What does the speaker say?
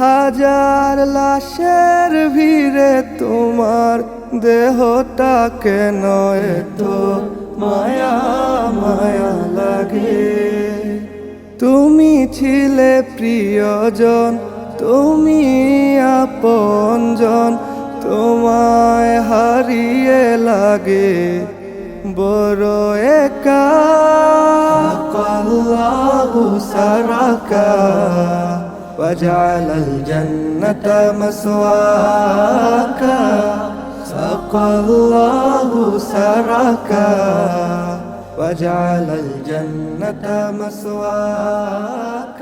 হাজার লাশের ভিড়ে তোমার দেহটা কেন তো মায়া মায়া লাগে? তুমি ছিলে প্রিয়জন, তুমি আপনজন, তোমায় হারিয়ে লাগে। বড় একা। আল্লাহু সারাকা। وجعل الجنة مسواك سقى الله سرك وجعل الجنة مسواك